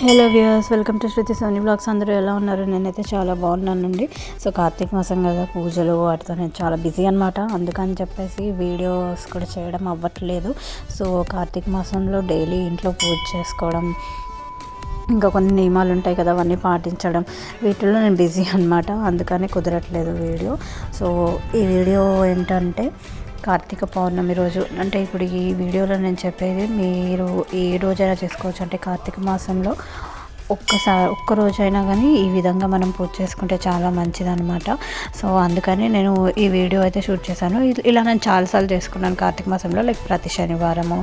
Hello viewers welcome to Shruti Soni blogs. అందరూ ఎలా ఉన్నారు? నేనైతే చాలా బాగున్నానండి. సో కార్తీక మాసం కదా పూజలు వాటితో నేను చాలా బిజీ అనమాట అందుకని చెప్పేసి వీడియోస్ కూడా చేయడం అవ్వట్లేదు. సో కార్తీక మాసంలో డైలీ ఇంట్లో పూజ చేసుకోవడం ఇంకా కొన్ని నియమాలు ఉంటాయి కదా అవన్నీ పాటించడం వీటిల్లో నేను బిజీ అనమాట అందుకని కుదరట్లేదు వీడియో. సో ఈ వీడియో ఏంటంటే కార్తీక పౌర్ణమి రోజు. అంటే ఇప్పుడు ఈ వీడియోలో నేను చెప్పేది మీరు ఏ రోజైనా చేసుకోవచ్చు. అంటే కార్తీక మాసంలో ఒక్కసారి ఒక్క రోజైనా కానీ ఈ విధంగా మనం పూజ చేసుకుంటే చాలా మంచిదన్నమాట. సో అందుకని నేను ఈ వీడియో అయితే షూట్ చేశాను. ఇలా నేను చాలాసార్లు చేసుకున్నాను కార్తీక మాసంలో. లైక్ ప్రతి శనివారము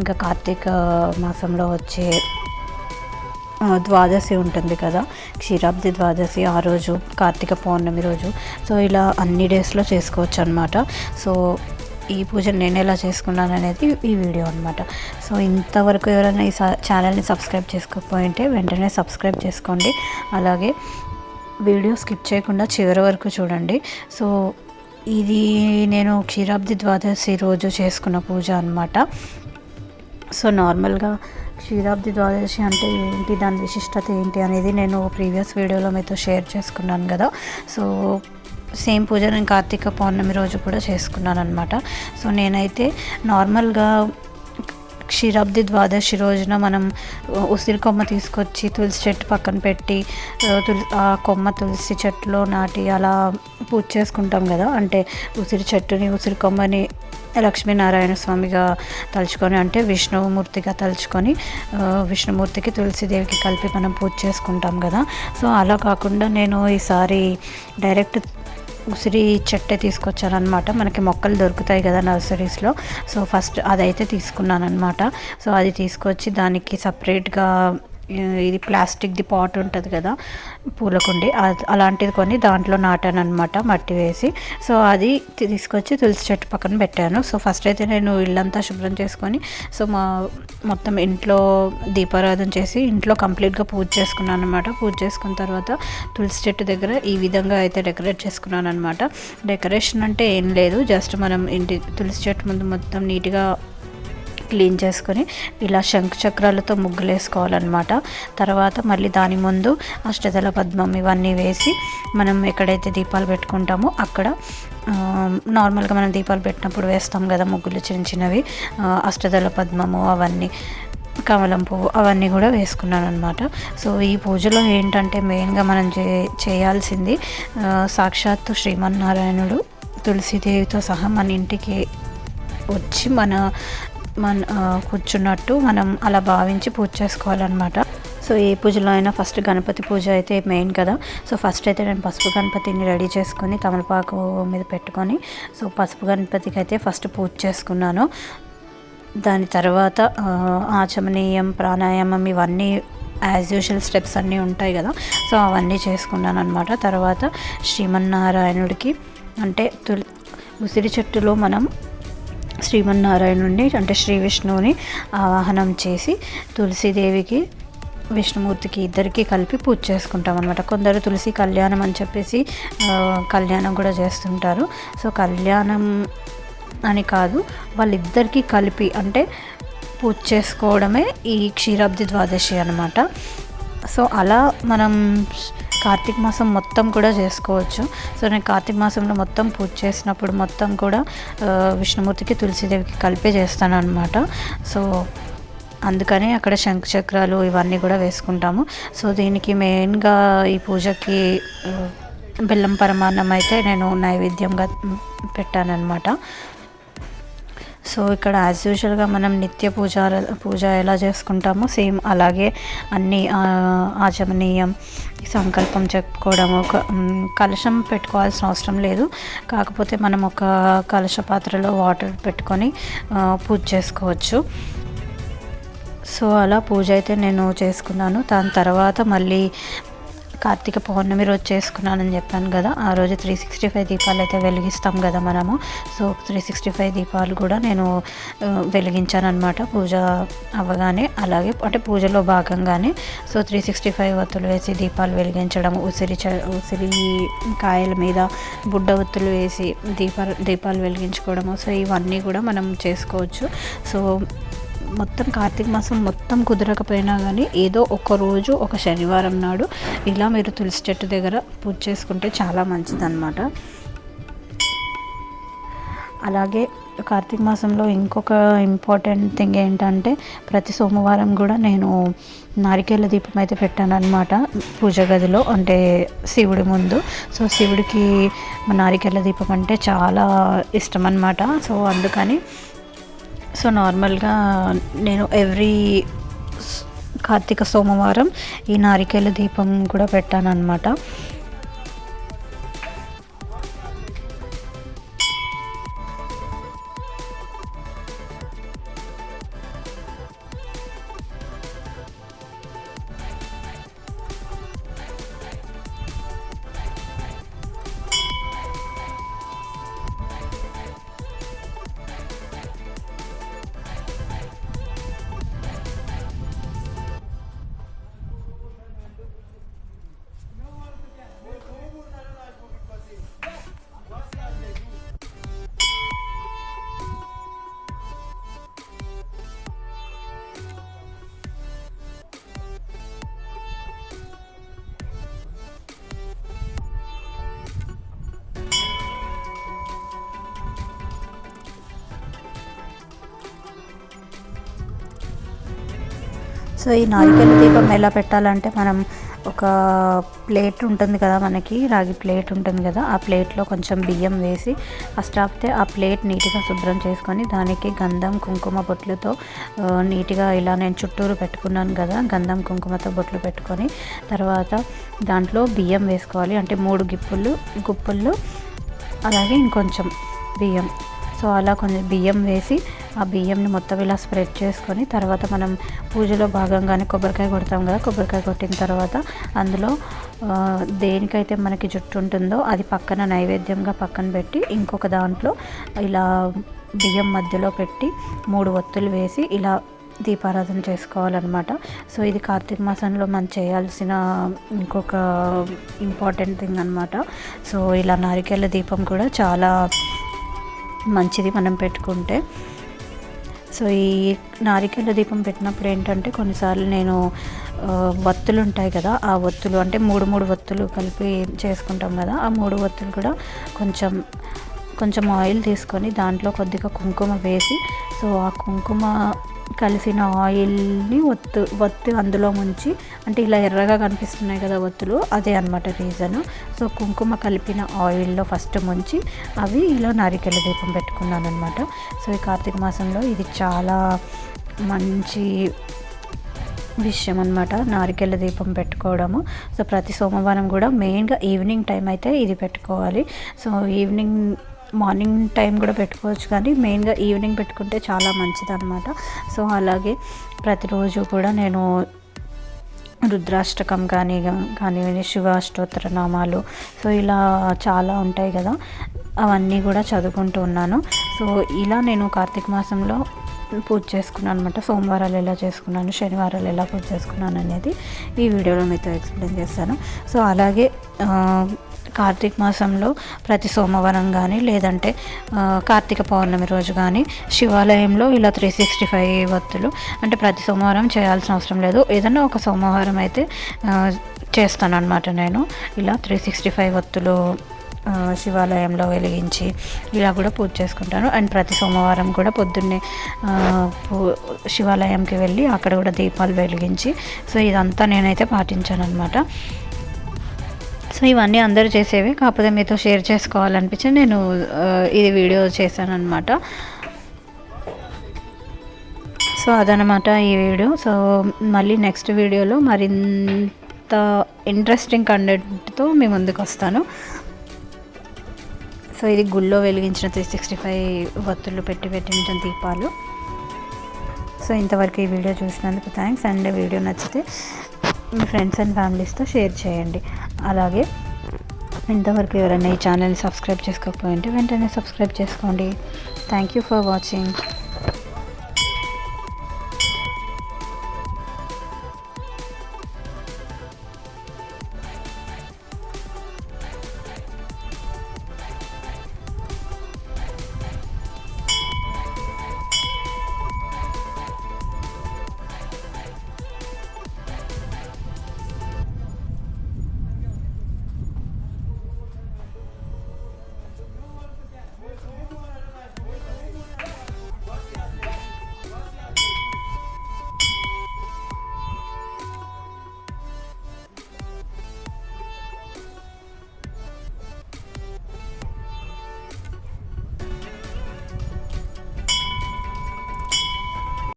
ఇంకా కార్తీక మాసంలో వచ్చే ద్వాదశి ఉంటుంది కదా. క్షీరాబ్ది ద్వాదశి ఆ రోజు కార్తీక పౌర్ణమి రోజు. సో ఇలా అన్ని డేస్లో చేసుకోవచ్చు అనమాట సో ఈ పూజను నేను ఎలా చేసుకున్నాను అనేది ఈ వీడియో అనమాట సో ఇంతవరకు ఎవరైనా ఈ స- ఛానల్ని సబ్స్క్రైబ్ చేసుకోకపోయింటే వెంటనే సబ్స్క్రైబ్ చేసుకోండి. అలాగే వీడియో స్కిప్ చేయకుండా చివరి వరకు చూడండి. సో ఇది నేను క్షీరాబ్ది ద్వాదశి రోజు చేసుకున్న పూజ అనమాట సో నార్మల్గా క్షీరాబ్ది ద్వాదశి అంటే ఏంటి దాని విశిష్టత ఏంటి అనేది నేను ప్రీవియస్ వీడియోలో మీతో షేర్ చేసుకున్నాను కదా. సో సేమ్ పూజ నేను కార్తీక పౌర్ణమి రోజు కూడా చేసుకున్నాను అనమాట సో నేనైతే నార్మల్గా క్షీరాబ్ది ద్వాదశి రోజున మనం ఉసిరి కొమ్మ తీసుకొచ్చి తులసి చెట్టు పక్కన పెట్టి తులసి ఆ కొమ్మ తులసి చెట్టులో నాటి అలా పూజ చేసుకుంటాం కదా. అంటే ఉసిరి చెట్టుని ఉసిరి కొమ్మని లక్ష్మీనారాయణ స్వామిగా తలుచుకొని అంటే విష్ణుమూర్తిగా తలుచుకొని విష్ణుమూర్తికి తులసిదేవికి కలిపి మనం పూజ చేసుకుంటాం కదా. సో అలా కాకుండా నేను ఈసారి డైరెక్ట్ ఉసిరి చెట్టే తీసుకొచ్చానమాట మనకి మొక్కలు దొరుకుతాయి కదా నర్సరీస్లో. సో ఫస్ట్ అదైతే తీసుకున్నాను అనమాట సో అది తీసుకొచ్చి దానికి సపరేట్గా ఇది ప్లాస్టిక్ది పాట్ ఉంటుంది కదా పూలకుండి. అలాంటిది కొని దాంట్లో నాటాను అనమాట మట్టి వేసి. సో అది తీసుకొచ్చి తులసి చెట్టు పక్కన పెట్టాను. సో ఫస్ట్ అయితే నేను ఇల్లంతా శుభ్రం చేసుకొని సో మా మొత్తం ఇంట్లో దీపారాధన చేసి ఇంట్లో కంప్లీట్గా పూజ చేసుకున్నాను అనమాట పూజ చేసుకున్న తర్వాత తులసి చెట్టు దగ్గర ఈ విధంగా అయితే డెకరేట్ చేసుకున్నాను అనమాట డెకరేషన్ అంటే ఏం లేదు. జస్ట్ మనం ఇంటి తులసి చెట్టు ముందు మొత్తం నీట్గా క్లీన్ చేసుకొని ఇలా శంఖ చక్రాలతో ముగ్గులు వేసుకోవాలన్నమాట తర్వాత మళ్ళీ దాని ముందు అష్టదళ పద్మం ఇవన్నీ వేసి మనం ఎక్కడైతే దీపాలు పెట్టుకుంటామో అక్కడ నార్మల్గా మనం దీపాలు పెట్టినప్పుడు వేస్తాం కదా ముగ్గులు చిన్న చిన్నవి అష్టదల అష్టదళ పద్మము అవన్నీ కమలం పువ్వు అవన్నీ కూడా వేసుకున్నాను అనమాట సో ఈ పూజలో ఏంటంటే మెయిన్గా మనం చే చేయాల్సింది సాక్షాత్తు శ్రీమన్నారాయణుడు తులసీదేవితో సహా మన ఇంటికి వచ్చి మన మన కూర్చున్నట్టు మనం అలా భావించి పూజ చేసుకోవాలన్నమాట. సో ఏ పూజలో అయినా ఫస్ట్ గణపతి పూజ అయితే మెయిన్ కదా. సో ఫస్ట్ అయితే నేను పసుపు గణపతిని రెడీ చేసుకొని తమలపాకు మీద పెట్టుకొని సో పసుపు గణపతికి అయితే ఫస్ట్ పూజ చేసుకున్నాను. దాని తర్వాత ఆచమనీయం ప్రాణాయామం ఇవన్నీ యాజ్ యూజువల్ స్టెప్స్ అన్నీ ఉంటాయి కదా. సో అవన్నీ చేసుకున్నాను అనమాట తర్వాత శ్రీమన్నారాయణుడికి అంటే తులి ఉసిరి చెట్టులో మనం శ్రీమన్నారాయణుడిని అంటే శ్రీ విష్ణువుని ఆవాహనం చేసి తులసీదేవికి విష్ణుమూర్తికి ఇద్దరికి కలిపి పూజ చేసుకుంటాం అనమాట కొందరు తులసి కళ్యాణం అని చెప్పేసి కళ్యాణం కూడా చేస్తుంటారు. సో కళ్యాణం అని కాదు వాళ్ళిద్దరికీ కలిపి అంటే పూజ చేసుకోవడమే ఈ క్షీరాబ్ది ద్వాదశి అనమాట సో అలా మనం కార్తీక మాసం మొత్తం కూడా చేసుకోవచ్చు. సో నేను కార్తీక మాసంలో మొత్తం పూజ చేసినప్పుడు మొత్తం కూడా విష్ణుమూర్తికి తులసీదేవికి కలిపే చేస్తాను అనమాట సో అందుకని అక్కడ శంఖ చక్రాలు ఇవన్నీ కూడా వేసుకుంటాము. సో దీనికి మెయిన్గా ఈ పూజకి బెల్లం పరమాన్నం అయితే నేను నైవేద్యంగా పెట్టానన్నమాట. సో ఇక్కడ యాజ్ యూజువల్గా మనం నిత్య పూజ పూజ ఎలా చేసుకుంటామో సేమ్ అలాగే అన్ని ఆచమనీయం సంకల్పం చెప్పుకోవడం ఒక కలశం పెట్టుకోవాల్సిన అవసరం లేదు. కాకపోతే మనం ఒక కలశ పాత్రలో వాటర్ పెట్టుకొని పూజ చేసుకోవచ్చు. సో అలా పూజ అయితే నేను చేసుకున్నాను. దాని తర్వాత మళ్ళీ కార్తీక పౌర్ణమి రోజు చేసుకున్నానని చెప్పాను కదా. ఆ రోజు త్రీ సిక్స్టీ ఫైవ్ దీపాలు అయితే వెలిగిస్తాం కదా మనము. సో త్రీ సిక్స్టీ ఫైవ్ దీపాలు కూడా నేను వెలిగించానమాట వెలిగించానన్నమాట. పూజ అవ్వగానే అలాగే అంటే పూజలో భాగంగానే. సో త్రీ సిక్స్టీ ఫైవ్ ఒత్తులు వేసి దీపాలు వెలిగించడం ఉసిరి చ ఉసిరి కాయల మీద బుడ్డ ఒత్తులు వేసి దీపాలు దీపాలు వెలిగించుకోవడము. సో ఇవన్నీ కూడా మనం చేసుకోవచ్చు. సో మొత్తం కార్తీక మాసం మొత్తం కుదరకపోయినా కానీ ఏదో ఒక రోజు ఒక శనివారం నాడు ఇలా మీరు తులసి చెట్టు దగ్గర పూజ చేసుకుంటే చాలా మంచిదన్నమాట. అలాగే కార్తీక మాసంలో ఇంకొక ఇంపార్టెంట్ థింగ్ ఏంటంటే ప్రతి సోమవారం కూడా నేను నారికేళ్ళ దీపం అయితే పెట్టాను అనమాట పూజ గదిలో అంటే శివుడి ముందు. సో శివుడికి నారికేళ్ళ దీపం అంటే చాలా ఇష్టం అనమాట సో అందుకని సో నార్మల్గా నేను ఎవ్రీ కార్తీక సోమవారం ఈ నారికేళ్ళ దీపం కూడా పెట్టాను అనమాట సో ఈ నారికేల దీపం ఎలా పెట్టాలంటే మనం ఒక ప్లేట్ ఉంటుంది కదా మనకి రాగి ప్లేట్ ఉంటుంది కదా ఆ ప్లేట్లో కొంచెం బియ్యం వేసి ఫస్ట్ ఆపితే ఆ ప్లేట్ నీట్గా శుభ్రం చేసుకొని దానికి గంధం కుంకుమ బొట్లతో నీట్గా ఇలా నేను చుట్టూరు పెట్టుకున్నాను కదా గంధం కుంకుమతో బొట్లు పెట్టుకొని తర్వాత దాంట్లో బియ్యం వేసుకోవాలి. అంటే మూడు గిప్పులు గుప్పుళ్ళు అలాగే ఇంకొంచెం బియ్యం. సో అలా కొంచెం బియ్యం వేసి ఆ బియ్యంని మొత్తం ఇలా స్ప్రెడ్ చేసుకొని తర్వాత మనం పూజలో భాగంగానే కొబ్బరికాయ కొడతాం కదా కొబ్బరికాయ కొట్టిన తర్వాత అందులో దేనికైతే మనకి జుట్టు ఉంటుందో అది పక్కన నైవేద్యంగా పక్కన పెట్టి ఇంకొక దాంట్లో ఇలా బియ్యం మధ్యలో పెట్టి మూడు ఒత్తులు వేసి ఇలా దీపారాధన చేసుకోవాలన్నమాట. సో ఇది కార్తీక మాసంలో మనం చేయాల్సిన ఇంకొక ఇంపార్టెంట్ థింగ్ అనమాట సో ఇలా నారికేళ్ళ దీపం కూడా చాలా మంచిది మనం పెట్టుకుంటే. సో ఈ నారికేళ్ళ దీపం పెట్టినప్పుడు ఏంటంటే కొన్నిసార్లు నేను వత్తులు ఉంటాయి కదా ఆ వత్తులు అంటే మూడు మూడు వత్తులు కలిపి చేసుకుంటాం కదా ఆ మూడు వత్తులు కూడా కొంచెం కొంచెం ఆయిల్ తీసుకొని దాంట్లో కొద్దిగా కుంకుమ వేసి సో ఆ కుంకుమ కలిసిన ఆయిల్ని ఒత్తు ఒత్తి అందులో ముంచి అంటే ఇలా ఎర్రగా కనిపిస్తున్నాయి కదా ఒత్తులు అదే అనమాట రీజన్ సో కుంకుమ కలిపిన ఆయిల్లో ఫస్ట్ ముంచి అవి ఇలా నారికెల దీపం పెట్టుకున్నాను అనమాట సో ఈ కార్తీక మాసంలో ఇది చాలా మంచి విషయం అనమాట నారికెళ్ళ దీపం పెట్టుకోవడము. సో ప్రతి సోమవారం కూడా మెయిన్గా ఈవినింగ్ టైం అయితే ఇది పెట్టుకోవాలి. సో ఈవినింగ్ మార్నింగ్ టైం కూడా పెట్టుకోవచ్చు కానీ మెయిన్గా ఈవినింగ్ పెట్టుకుంటే చాలా మంచిది అనమాట సో అలాగే ప్రతిరోజు కూడా నేను రుద్రాష్టకం కానీ కానీ శివ నామాలు సో ఇలా చాలా ఉంటాయి కదా. అవన్నీ కూడా చదువుకుంటూ ఉన్నాను. సో ఇలా నేను కార్తీక మాసంలో పూజ చేసుకున్నాను అనమాట సోమవారాలు ఎలా చేసుకున్నాను శనివారాలు ఎలా పూజ చేసుకున్నాను అనేది ఈ వీడియోలో మీతో ఎక్స్ప్లెయిన్ చేస్తాను. సో అలాగే కార్తీక మాసంలో ప్రతి సోమవారం కానీ లేదంటే కార్తీక పౌర్ణమి రోజు కానీ శివాలయంలో ఇలా త్రీ సిక్స్టీ ఫైవ్ వత్తులు అంటే ప్రతి సోమవారం చేయాల్సిన అవసరం లేదు. ఏదన్నా ఒక సోమవారం అయితే చేస్తాను అనమాట నేను. ఇలా త్రీ సిక్స్టీ ఫైవ్ వత్తులు శివాలయంలో వెలిగించి ఇలా కూడా పూజ చేసుకుంటాను. అండ్ ప్రతి సోమవారం కూడా పొద్దున్నే శివాలయంకి వెళ్ళి అక్కడ కూడా దీపాలు వెలిగించి సో ఇదంతా నేనైతే పాటించాను అనమాట సో ఇవన్నీ అందరూ చేసేవి కాకపోతే మీతో షేర్ చేసుకోవాలనిపించి నేను ఇది వీడియో చేశాను అనమాట సో అదనమాట ఈ వీడియో. సో మళ్ళీ నెక్స్ట్ వీడియోలో మరింత ఇంట్రెస్టింగ్ కంటెంట్తో మీ ముందుకు వస్తాను సో ఇది గుళ్ళో వెలిగించిన త్రీ సిక్స్టీ ఫైవ్ వత్తులు పెట్టి పెట్టించిన దీపాలు. సో ఇంతవరకు ఈ వీడియో చూసినందుకు థ్యాంక్స్ అండ్ వీడియో నచ్చితే మీ ఫ్రెండ్స్ అండ్ ఫ్యామిలీస్తో షేర్ చేయండి. అలాగే ఇంతవరకు ఎవరైనా ఈ ఛానల్ని సబ్స్క్రైబ్ చేసుకోకపోయింటే వెంటనే సబ్స్క్రైబ్ చేసుకోండి. Thank you for watching